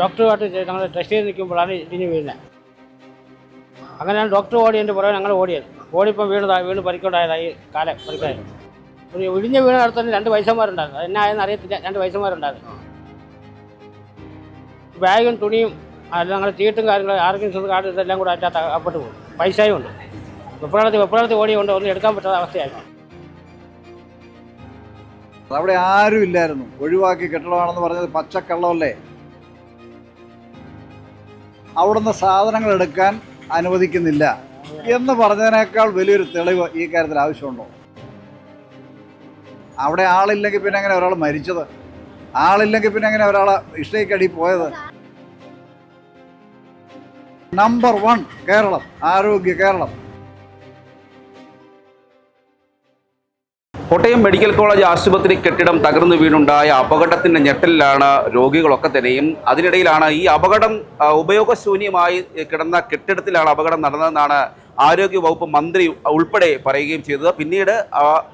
ഡോക്ടറുമായിട്ട് ഞങ്ങൾ ടെസ്റ്റ് ചെയ്ത് നിൽക്കുമ്പോഴാണ് ഇടിഞ്ഞ് വീഴുന്നത് അങ്ങനെയാണ് ഡോക്ടർ ഓടി എന്റെ പുറകെ ഞങ്ങൾ ഓടിയത്. ഓടിപ്പം വീണതാ വീണ് പരിക്കോണ്ടായതായി കാലം പരിക്കായി ഒരു ഇടിഞ്ഞ് വീണ അടുത്ത് തന്നെ രണ്ട് വയസ്സന്മാരുണ്ടായിരുന്നു. അത് എന്നായെന്ന് അറിയത്തില്ല. രണ്ട് വയസ്സന്മാരുണ്ടായിരുന്നു. ബാഗും തുണിയും അല്ല ഞങ്ങൾ ചീട്ടും കാര്യങ്ങളും ആർക്കും സ്വന്തം കാർഡ് ഇതെല്ലാം കൂടെ അറ്റാത്ത അപ്പോട്ട് പോകും പൈസയും ഉണ്ട്. വെപ്രാളത്തിൽ വെപ്രാളത്തിൽ ഓടിയുകൊണ്ട് ഒന്നും എടുക്കാൻ പറ്റാത്ത അവസ്ഥയായിരുന്നു. അവിടെ ആരും ഇല്ലായിരുന്നു. ഒഴിവാക്കി കെട്ടിടമാണെന്ന് പറഞ്ഞത് പച്ചക്കള്ളമല്ലേ? അവിടുന്ന് സാധനങ്ങൾ എടുക്കാൻ അനുവദിക്കുന്നില്ല എന്ന് പറഞ്ഞതിനേക്കാൾ വലിയൊരു തെളിവ് ഈ കാര്യത്തിൽ ആവശ്യമുണ്ടോ? അവിടെ ആളില്ലെങ്കിൽ പിന്നെ എങ്ങനെ ഒരാൾ മരിച്ചത്? ആളില്ലെങ്കിൽ പിന്നെ എങ്ങനെ ഒരാൾ ഇഷ്ടയ്ക്കടി പോയത്? Number one Keralam. ആരോഗ്യ കേരളം. കോട്ടയം മെഡിക്കൽ കോളേജ് ആശുപത്രി കെട്ടിടം തകർന്നു വീണുണ്ടായ അപകടത്തിന്റെ ഞെട്ടലിലാണ് രോഗികളൊക്കെ തന്നെയും. അതിനിടയിലാണ് ഈ അപകടം ഉപയോഗശൂന്യമായി കിടന്ന കെട്ടിടത്തിലാണ് അപകടം നടന്നതെന്നാണ് ആരോഗ്യ വകുപ്പ് മന്ത്രി ഉൾപ്പെടെ പറയുകയും ചെയ്തത്. പിന്നീട്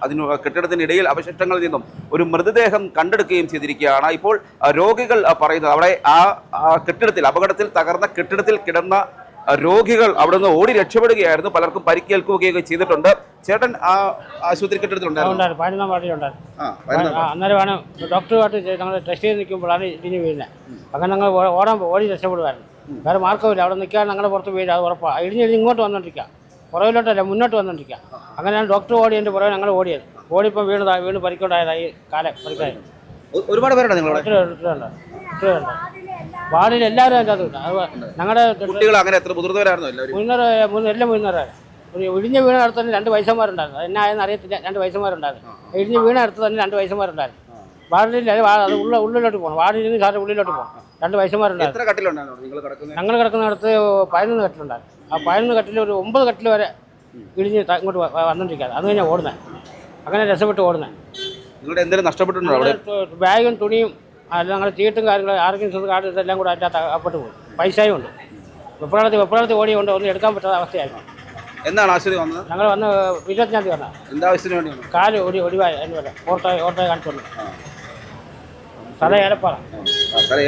അതിന് കെട്ടിടത്തിനിടയിൽ അവശിഷ്ടങ്ങളിൽ നിന്നും ഒരു മൃതദേഹം കണ്ടെടുക്കുകയും ചെയ്തിരിക്കുകയാണ്. ഇപ്പോൾ രോഗികൾ പറയുന്നത് അവിടെ ആ കെട്ടിടത്തിൽ അപകടത്തിൽ തകർന്ന കെട്ടിടത്തിൽ കിടന്ന രോഗികൾ അവിടെ നിന്ന് ഓടി രക്ഷപ്പെടുകയായിരുന്നു. പലർക്കും പരിക്കേൽക്കുകയൊക്കെ ചെയ്തിട്ടുണ്ട്. ചേട്ടൻ ആ ആശുപത്രി കെട്ടിടത്തിലുണ്ടായിരുന്നു? പതിനൊന്നാം വാർഡിലുണ്ടായിരുന്നു അന്നേരമാണ് ഡോക്ടറുമായിട്ട് ഞങ്ങൾ ടെസ്റ്റ് ചെയ്ത് നിൽക്കുമ്പോഴാണ് ഇടിഞ്ഞ് വീഴുന്നത് അങ്ങനെ ഞങ്ങൾ ഓടാൻ ഓടി രക്ഷപ്പെടുമായിരുന്നു വേറെ മാർഗമില്ല അവിടെ നിൽക്കാൻ ഞങ്ങളുടെ പുറത്ത് വീഴും. അത് ഉറപ്പാണ് ഇടിഞ്ഞ് ഇങ്ങോട്ട് വന്നോണ്ടിരിക്കുക പുറകിലോട്ടല്ല മുന്നോട്ട് വന്നോണ്ടിരിക്കുക അങ്ങനെയാണ് ഡോക്ടർ ഓടി എന്റെ പുറകെ ഞങ്ങൾ ഓടിയത്. ഓടിപ്പം വീണതായി വീണ് പരിക്കുണ്ടായതായി കാലം പരിക്കായി. പേരുണ്ടോ ഒരുപാട് പേരുണ്ട് നിങ്ങളുടെ വാർഡിൽ എല്ലാവരും അതിന്റെ അകത്തുണ്ട് അത് ഞങ്ങളുടെ കുട്ടികൾ അങ്ങനെ എത്ര മുതിർന്നവരായിരുന്നു എല്ലാവരും? മുന്നൂറ് മൂന്ന് എല്ലാം മുന്നൂറാണ് ഒരു ഇടിഞ്ഞ് വീണ അടുത്ത് തന്നെ രണ്ട് വയസ്സന്മാരുണ്ടായിരുന്നു. അത് എന്നായെന്ന് അറിയത്തില്ല. രണ്ട് വയസ്സന്മാരുണ്ടായിരുന്നു. ഇടിഞ്ഞ് വീണ അടുത്ത് തന്നെ രണ്ട് വയസ്സന്മാരുണ്ടായിരുന്നു. വാർഡിൽ അത് ഉള്ള ഉള്ളിലോട്ട് പോകണം വാർഡിൽ നിന്ന് സാറിന് ഉള്ളിലോട്ട് പോകണം രണ്ട് വയസ്സന്മാരുണ്ടായിരുന്നു. ഞങ്ങൾ കിടക്കുന്നിടത്ത് പതിനൊന്ന് കെട്ടിലുണ്ടായിരുന്നു. ആ പതിനൊന്ന് കെട്ടിൽ ഒരു ഒമ്പത് കെട്ടിൽ വരെ ഇടിഞ്ഞ് ഇങ്ങോട്ട് വന്നിട്ടിരിക്കാതെ അത് കഴിഞ്ഞാൽ ഓടുന്നത് അങ്ങനെ രസപ്പെട്ട് ഓടുന്നത് നിങ്ങളുടെ എന്തെങ്കിലും നഷ്ടപ്പെട്ടിട്ടുണ്ടോ ബാഗും തുണിയും അല്ല ഞങ്ങളുടെ ചീട്ടും കാര്യങ്ങളും ആർക്കും കാർഡ് ഇതെല്ലാം കൂടെ അതിന്റെ അകപ്പെട്ട് പോകും പൈസയും ഉണ്ട് വെപ്രാളത്തിൽ ഓടി കൊണ്ട് ഒന്നും എടുക്കാൻ പറ്റാത്ത അവസ്ഥയായിരുന്നു. എന്താണ് ആശുപത്രി വന്നത്? ഞങ്ങൾ വന്ന് ഇരുപത്തിനാം തീയതി വന്നാൽ എന്താ ആവശ്യത്തിന് വേണ്ടി വന്നു കാൽ ഒടി ഒടിവായി അതിന് വരെ ഓട്ടോ ഓട്ടോ കാണിച്ചു സ്ഥല ഏലപ്പാറ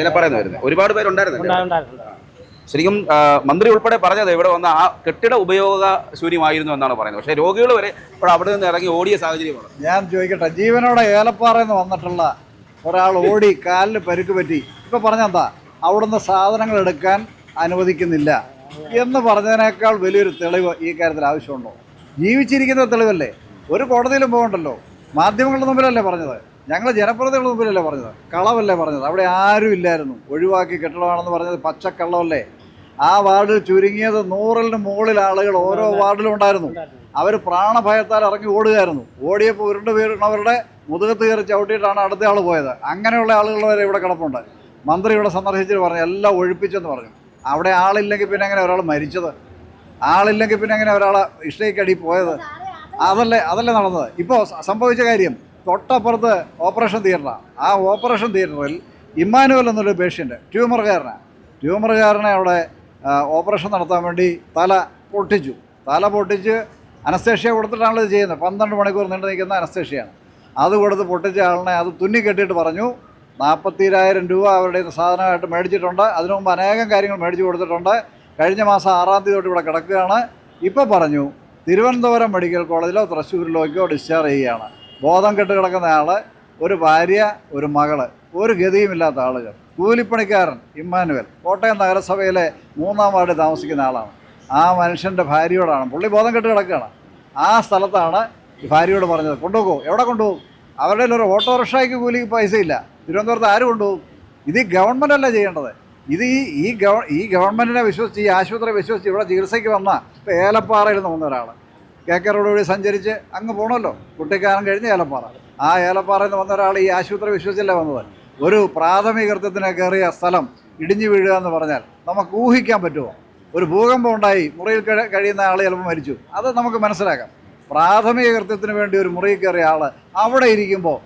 ഏലപ്പാറയെന്ന് വരുന്നത് ഒരുപാട് പേരുണ്ടായിരുന്നു ശരിക്കും മന്ത്രി ഉൾപ്പെടെ പറഞ്ഞത് ഇവിടെ വന്ന ആ കെട്ടിട ഉപയോഗ ശൂന്യമായിരുന്നു എന്നാണ് പറയുന്നത്. പക്ഷേ രോഗികൾ വരെ ഇപ്പോൾ അവിടെ നിന്ന് ഇറങ്ങി ഓടിയ സാഹചര്യമാണ്. ഞാൻ ചോദിക്കട്ടെ ജീവനോടെ ഏലപ്പാറയിൽ നിന്ന് വന്നിട്ടുള്ള ഒരാൾ ഓടി കാലിന് പരുക്ക് പറ്റി. ഇപ്പൊ പറഞ്ഞെന്താ അവിടുന്ന് സാധനങ്ങൾ എടുക്കാൻ അനുവദിക്കുന്നില്ല. എന്ന് പറഞ്ഞതിനേക്കാൾ വലിയൊരു തെളിവ് ഈ കാര്യത്തിൽ ആവശ്യമുണ്ടോ? ജീവിച്ചിരിക്കുന്ന തെളിവല്ലേ? ഒരു കോടതിയിലും പോകണ്ടല്ലോ. മാധ്യമങ്ങളുടെ മുമ്പിലല്ലേ പറഞ്ഞത്. ഞങ്ങൾ ജനപ്രതിനിധികളുടെ മുമ്പിലല്ലേ പറഞ്ഞത്. കളവല്ലേ പറഞ്ഞത്. അവിടെ ആരും ഇല്ലായിരുന്നു. ഒഴിവാക്കി കെട്ടിടമാണെന്ന് പറഞ്ഞത് പച്ചക്കള്ളമല്ലേ? ആ വാർഡിൽ ചുരുങ്ങിയത് നൂറിന് മുകളിൽ ആളുകൾ ഓരോ വാർഡിലും ഉണ്ടായിരുന്നു. അവർ പ്രാണഭയത്താൽ ഇറങ്ങി ഓടുകയായിരുന്നു. ഓടിയപ്പോൾ ഉരുണ്ട് വീണവരുടെ മുതുകത്ത് കയറി ചവിട്ടിയിട്ടാണ് അടുത്ത ആൾ പോയത്. അങ്ങനെയുള്ള ആളുകൾ വരെ ഇവിടെ കിടപ്പുണ്ട്. മന്ത്രി ഇവിടെ സന്ദർശിച്ചിട്ട് പറഞ്ഞു എല്ലാം ഒഴിപ്പിച്ചെന്ന് പറഞ്ഞു. അവിടെ ആളില്ലെങ്കിൽ പിന്നെ എങ്ങനെ ഒരാൾ മരിച്ചത്? ആളില്ലെങ്കിൽ പിന്നെ എങ്ങനെ ഒരാൾ ഇഷ്ടയ്ക്കടി പോയത്? അതല്ലേ അതല്ലേ നടന്നത്. ഇപ്പോൾ സംഭവിച്ച കാര്യം തൊട്ടപ്പുറത്ത് ഓപ്പറേഷൻ തിയേറ്ററാണ് ആ ഓപ്പറേഷൻ തിയേറ്ററിൽ ഇമ്മാനുവൽ എന്നൊരു പേഷ്യന്റ് ട്യൂമറുകാരനാണ് ട്യൂമറുകാരനെ അവിടെ ഓപ്പറേഷൻ നടത്താൻ വേണ്ടി തല പൊട്ടിച്ചു. തല പൊട്ടിച്ച് അനസ്തേഷ്യ കൊടുത്തിട്ടാണല്ലോ ഇത് ചെയ്യുന്നത്. പന്ത്രണ്ട് മണിക്കൂർ നീണ്ടു നിൽക്കുന്ന അനസ്തേഷ്യയാണ് അത് കൊടുത്ത് പൊട്ടിച്ച ആളിനെ അത് തുന്നി കെട്ടിയിട്ട് പറഞ്ഞു. നാൽപ്പത്തിരായിരം രൂപ അവരുടെ സാധനമായിട്ട് മേടിച്ചിട്ടുണ്ട്. അതിനു മുമ്പ് അനേകം കാര്യങ്ങൾ മേടിച്ചു കൊടുത്തിട്ടുണ്ട്. കഴിഞ്ഞ മാസം ആറാം തീയതി തൊട്ട് ഇവിടെ കിടക്കുകയാണ്. ഇപ്പോൾ പറഞ്ഞു തിരുവനന്തപുരം മെഡിക്കൽ കോളേജിലോ തൃശ്ശൂരിലേക്കോ ഡിസ്ചാർജ് ചെയ്യുകയാണ്. ബോധം കെട്ട് കിടക്കുന്ന ആൾ ഒരു ഭാര്യ ഒരു മകൾ ഒരു ഗതിയുമില്ലാത്ത ആളുകൾ. കൂലിപ്പണിക്കാരൻ ഇമ്മാനുവൽ. കോട്ടയം നഗരസഭയിലെ മൂന്നാം വാർഡിൽ താമസിക്കുന്ന ആളാണ്. ആ മനുഷ്യന്റെ ഭാര്യയോടാണ്. പുള്ളി ബോധം കെട്ട് കിടക്കുകയാണ്. ആ സ്ഥലത്താണ് ഭാര്യയോട് പറഞ്ഞത് കൊണ്ടുപോകും എവിടെ കൊണ്ടുപോകും? അവരുടെ ഒരു ഓട്ടോറിക്ഷയ്ക്ക് കൂലിക്ക് പൈസയില്ല. തിരുവനന്തപുരത്ത് ആര് കൊണ്ടുപോകും? ഇത് ഗവൺമെന്റ് അല്ല ചെയ്യേണ്ടത്. ഇത് ഈ ഈ ഗവ ഈ ഗവൺമെന്റിനെ വിശ്വസിച്ച് ഈ ആശുപത്രി വിശ്വസിച്ച് ഇവിടെ ചികിത്സയ്ക്ക് വന്ന ഇപ്പോൾ ഏലപ്പാറയിൽ നിന്ന് വന്ന ഒരാൾ കെ കെ റോഡ് വഴി സഞ്ചരിച്ച് അങ്ങ് പോകണമല്ലോ കുട്ടിക്കാലം കഴിഞ്ഞ് ഏലപ്പാറ. ആ ഏലപ്പാറയിൽ നിന്ന് വന്ന ഒരാൾ ഈ ആശുപത്രി വിശ്വസിച്ചല്ലേ വന്നത്? ഒരു പ്രാഥമിക കൃത്യത്തിന് കയറിയ സ്ഥലം ഇടിഞ്ഞു വീഴുക എന്ന് പറഞ്ഞാൽ നമുക്ക് ഊഹിക്കാൻ പറ്റുമോ? ഒരു ഭൂകമ്പം ഉണ്ടായി മുറിയിൽ കഴിയുന്ന ആൾ ചിലപ്പോൾ മരിച്ചു. അത് നമുക്ക് മനസ്സിലാക്കാം. പ്രാഥമിക കൃത്യത്തിന് വേണ്ടി ഒരു മുറിയിൽ കയറിയ ആൾ അവിടെ ഇരിക്കുമ്പോൾ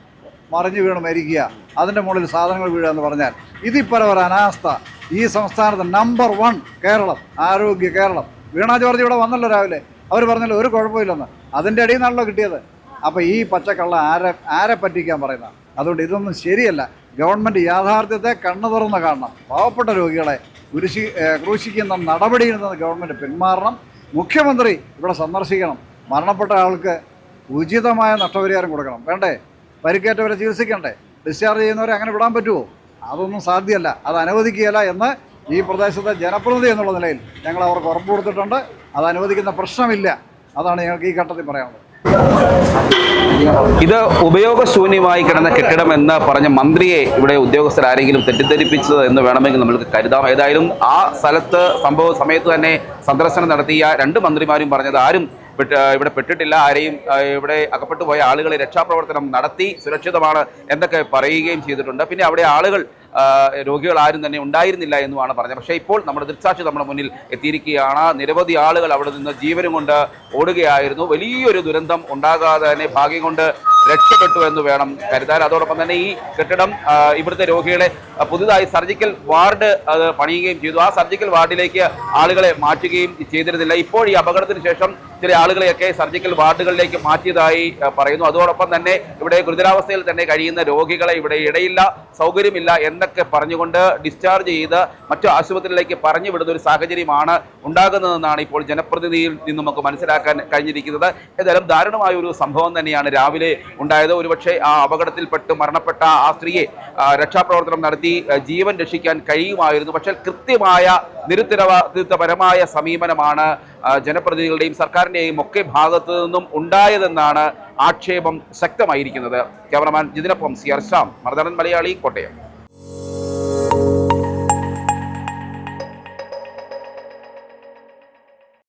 മറിഞ്ഞു വീണ് മരിക്കുക. അതിന്റെ മുകളിൽ സാധനങ്ങൾ വീഴുക എന്ന് പറഞ്ഞാൽ ഇതിപ്പോൾ ഒരു അനാസ്ഥ. ഈ സംസ്ഥാനത്ത് നമ്പർ വൺ കേരളം ആരോഗ്യ കേരളം. വീണ ജോർജ് ഇവിടെ വന്നല്ലോ രാവിലെ. അവർ പറഞ്ഞല്ലോ ഒരു കുഴപ്പമില്ലെന്ന്. അതിന്റെ ഇടയിൽ നിന്നാണല്ലോ കിട്ടിയത്. അപ്പോൾ ഈ പച്ചക്കള്ള ആരെ ആരെ പറ്റിക്കാൻ പറയുന്ന? അതുകൊണ്ട് ഇതൊന്നും ശരിയല്ല. ഗവൺമെന്റ് യാഥാർത്ഥ്യത്തെ കണ്ണു തുറന്ന് കാണണം. പാവപ്പെട്ട രോഗികളെ കുരിശി ക്രൂശിക്കുന്ന നടപടിയിൽ നിന്ന് ഗവൺമെന്റ് പിന്മാറണം. മുഖ്യമന്ത്രി ഇവിടെ സന്ദർശിക്കണം. മരണപ്പെട്ട ആൾക്ക് ഉചിതമായ നഷ്ടപരിഹാരം കൊടുക്കണം. വേണ്ടേ? പരിക്കേറ്റവരെ ചികിത്സിക്കണ്ടേ? ഡിസ്ചാർജ് ചെയ്യുന്നവരെ അങ്ങനെ വിടാൻ പറ്റുമോ അതൊന്നും സാധ്യമല്ല. അത് അനുവദിക്കുകയില്ല എന്ന് ഈ പ്രദേശത്തെ ജനപ്രതിനിധി എന്നുള്ള നിലയിൽ ഞങ്ങൾ അവർക്ക് ഉറപ്പ് കൊടുത്തിട്ടുണ്ട്. അത് അനുവദിക്കുന്ന പ്രശ്നമില്ല. അതാണ് ഞങ്ങൾക്ക് ഈ ഘട്ടത്തിൽ പറയാനുള്ളത്. ഇത് ഉപയോഗശൂന്യമായി കിടന്ന കെട്ടിടം എന്ന് പറഞ്ഞ മന്ത്രിയെ ഇവിടെ ഉദ്യോഗസ്ഥർ ആരെങ്കിലും തെറ്റിദ്ധരിപ്പിച്ചത് എന്ന് വേണമെങ്കിൽ നമ്മൾക്ക് കരുതാം. ഏതായാലും ആ സ്ഥലത്ത് സംഭവ സമയത്ത് തന്നെ സന്ദർശനം നടത്തിയ രണ്ട് മന്ത്രിമാരും പറഞ്ഞത് ആരും ഇവിടെ പെട്ടിട്ടില്ല. ആരെയും ഇവിടെ അകപ്പെട്ടു പോയ ആളുകളെ രക്ഷാപ്രവർത്തനം നടത്തി സുരക്ഷിതമാണ് എന്നൊക്കെ പറയുകയും ചെയ്തിട്ടുണ്ട്. പിന്നെ അവിടെ ആളുകൾ രോഗികൾ ആരും തന്നെ ഉണ്ടായിരുന്നില്ല എന്നുമാണ് പറഞ്ഞത്. പക്ഷേ ഇപ്പോൾ നമ്മുടെ ദൃക്സാക്ഷി നമ്മുടെ മുന്നിൽ എത്തിയിരിക്കുകയാണ്. നിരവധി ആളുകൾ അവിടെ നിന്ന് ജീവനും കൊണ്ട് ഓടുകയായിരുന്നു. വലിയൊരു ദുരന്തം ഉണ്ടാകാതെ തന്നെ ഭാഗ്യം കൊണ്ട് രക്ഷപ്പെട്ടു എന്ന് വേണം കരുതാൻ. അതോടൊപ്പം തന്നെ ഈ കെട്ടിടം ഇവിടുത്തെ രോഗികളെ പുതുതായി സർജിക്കൽ വാർഡ് അത് പണിയുകയും ചെയ്തു. ആ സർജിക്കൽ വാർഡിലേക്ക് ആളുകളെ മാറ്റുകയും ചെയ്തിരുന്നില്ല. ഇപ്പോൾ ഈ അപകടത്തിന് ശേഷം ചില ആളുകളെയൊക്കെ സർജിക്കൽ വാർഡുകളിലേക്ക് മാറ്റിയതായി പറയുന്നു. അതോടൊപ്പം തന്നെ ഇവിടെ ഗുരുതരാവസ്ഥയിൽ തന്നെ കഴിയുന്ന രോഗികളെ ഇവിടെ ഇടയില്ല സൗകര്യമില്ല എന്നൊക്കെ പറഞ്ഞുകൊണ്ട് ഡിസ്ചാർജ് ചെയ്ത് മറ്റു ആശുപത്രിയിലേക്ക് പറഞ്ഞു വിടുന്ന ഒരു സാഹചര്യമാണ് ഉണ്ടാകുന്നതെന്നാണ് ഇപ്പോൾ ജനപ്രതിനിധിയിൽ നിന്നും നമുക്ക് മനസ്സിലാക്കാൻ കഴിഞ്ഞിരിക്കുന്നത്. ഏതായാലും ദാരുണമായ ഒരു സംഭവം തന്നെയാണ് രാവിലെ ഉണ്ടായത്. ഒരുപക്ഷെ ആ അപകടത്തിൽപ്പെട്ട് മരണപ്പെട്ട ആ സ്ത്രീയെ രക്ഷാപ്രവർത്തനം നടത്തി ജീവൻ രക്ഷിക്കാൻ കഴിയുമായിരുന്നു. പക്ഷേ കൃത്യമായ നിരുത്തരവാദിത്വപരമായ സമീപനമാണ് ജനപ്രതിനിധികളുടെയും സർക്കാരിന്റെയും ഒക്കെ ഭാഗത്തു നിന്നും ഉണ്ടായതെന്നാണ് ആക്ഷേപം ശക്തമായിരിക്കുന്നത്. ക്യാമറമാൻ ജിതിനൊപ്പം സി ആർ ശ്യാം മലയാളി കോട്ടയം.